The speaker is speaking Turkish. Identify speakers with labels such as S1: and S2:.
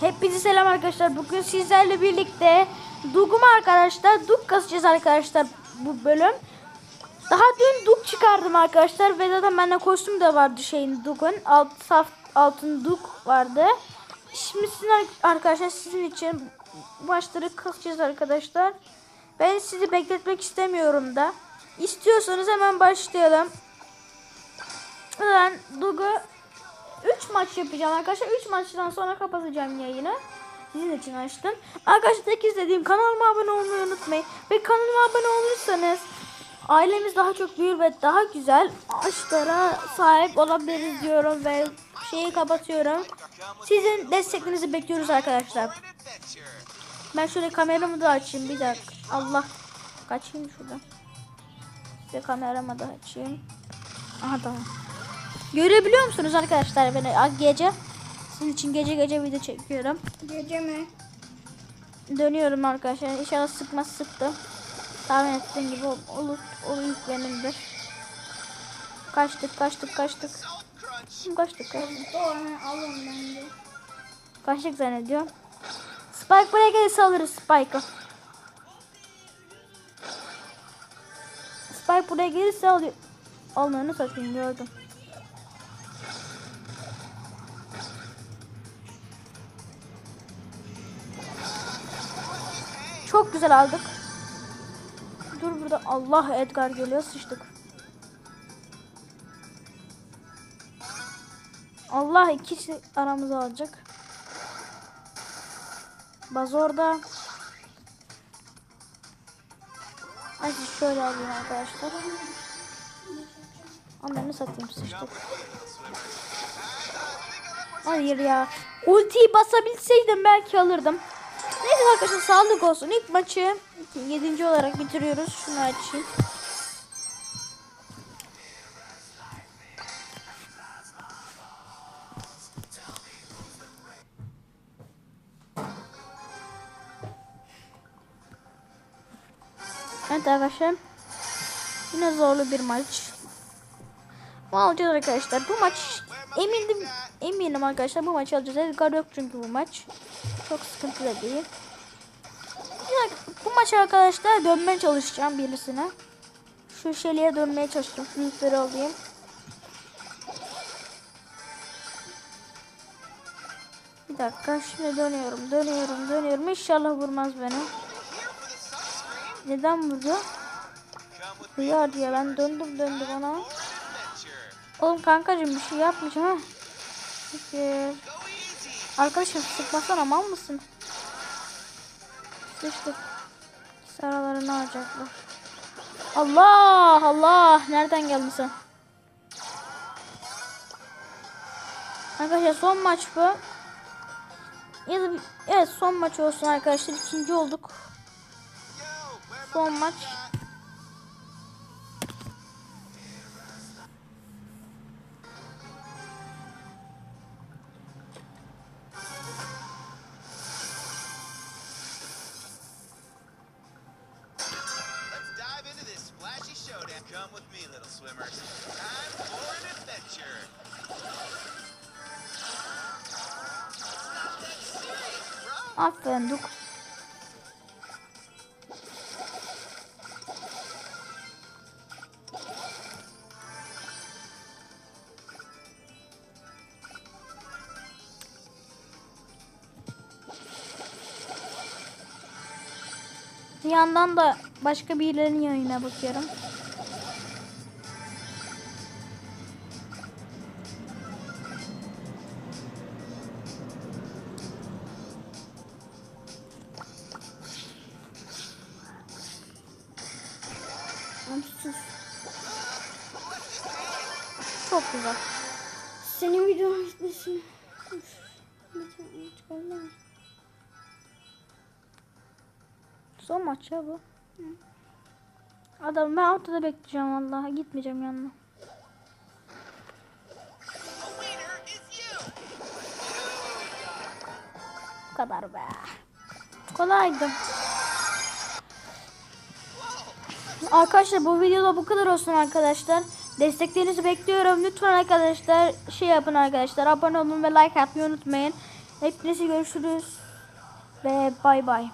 S1: Hepinize selam arkadaşlar. Bugün sizlerle birlikte Dug'um arkadaşlar. Dug kasacağız arkadaşlar bu bölüm. Daha dün Dug çıkardım arkadaşlar. Ve zaten bende kostüm de vardı şeyin Dug'un. Alt, saf, altın Dug vardı. Şimdi sizin ar- arkadaşlar sizin için başları kasacağız arkadaşlar. Ben sizi bekletmek istemiyorum da. İstiyorsanız hemen başlayalım. Ben Dug'u 3 maç yapacağım arkadaşlar. 3 maçtan sonra kapatacağım yayını. Sizin için açtım. Arkadaşlar tek istediğim kanalıma abone olmayı unutmayın. Ve kanalıma abone olursanız ailemiz daha çok büyür ve daha güzel ağaçlara sahip olabiliriz diyorum ve şeyi kapatıyorum. Sizin desteklerinizi bekliyoruz arkadaşlar. Ben şöyle kameramı da açayım bir dakika. Allah kaçayım şuradan. Size kameramı da açayım. Aha tamam. Görebiliyor musunuz arkadaşlar beni gece? Sizin için gece gece video çekiyorum.
S2: Gece mi?
S1: Dönüyorum arkadaşlar. İnşallah sıkmaz sıktı. Tahmin ettiğim gibi ol- olur, olur benimdir. Kaçtık kaçtık kaçtık. Kaçtık kaçtık.
S2: Alın bence.
S1: Kaçtık zannediyorum. Spike buraya gelirse alırız Spike'ı. Spike buraya gelirse alıyor. Almanı satayım gördüm. Çok güzel aldık. Dur burada Allah Edgar geliyor sıçtık. Allah ikisi aramıza alacak. Baz orada. Hadi şöyle alayım arkadaşlar. Onları satayım sıçtık. Hayır ya. Ultiyi basabilseydim belki alırdım. Neyse arkadaşlar sağlık olsun. İlk maçı 7. olarak bitiriyoruz. Şunu açayım. Evet arkadaşlar. Yine zorlu bir maç. Alacağız arkadaşlar. Bu maç eminim eminim arkadaşlar bu maçı alacağız. Edgar yok çünkü bu maç. Çok sıkıntı da değil. Ya, bu maç arkadaşlar dönmeye çalışacağım birisine. Şu şeliğe dönmeye çalışacağım. Şu yükleri alayım. Bir dakika şimdi dönüyorum dönüyorum dönüyorum. İnşallah vurmaz beni. Neden vurdu? Hıyar diye ben döndüm döndüm ona. Oğlum kankacığım bir şey yapmayacağım ha. Peki. Arkadaşım sıkmasana mal mısın? Sıçtık. Saralarını alacaklar. Allah Allah. Nereden geldin sen? Arkadaşlar son maç bu. Evet son maç olsun arkadaşlar. ikinci olduk. Son maç.
S3: Come with me, little swimmers. Time for an adventure.
S1: Aferin Duk. Bir yandan da başka birilerinin yayına bakıyorum. Sus. Çok güzel.
S2: Senin videonun bitmesin. Lütfen
S1: Son maç ya bu. Adam ben ortada bekleyeceğim vallahi gitmeyeceğim yanına. Bu kadar be. Kolaydı. Arkadaşlar bu videoda bu kadar olsun arkadaşlar. Desteklerinizi bekliyorum. Lütfen arkadaşlar şey yapın arkadaşlar. Abone olun ve like atmayı unutmayın. Hepinize görüşürüz. Ve bay bay.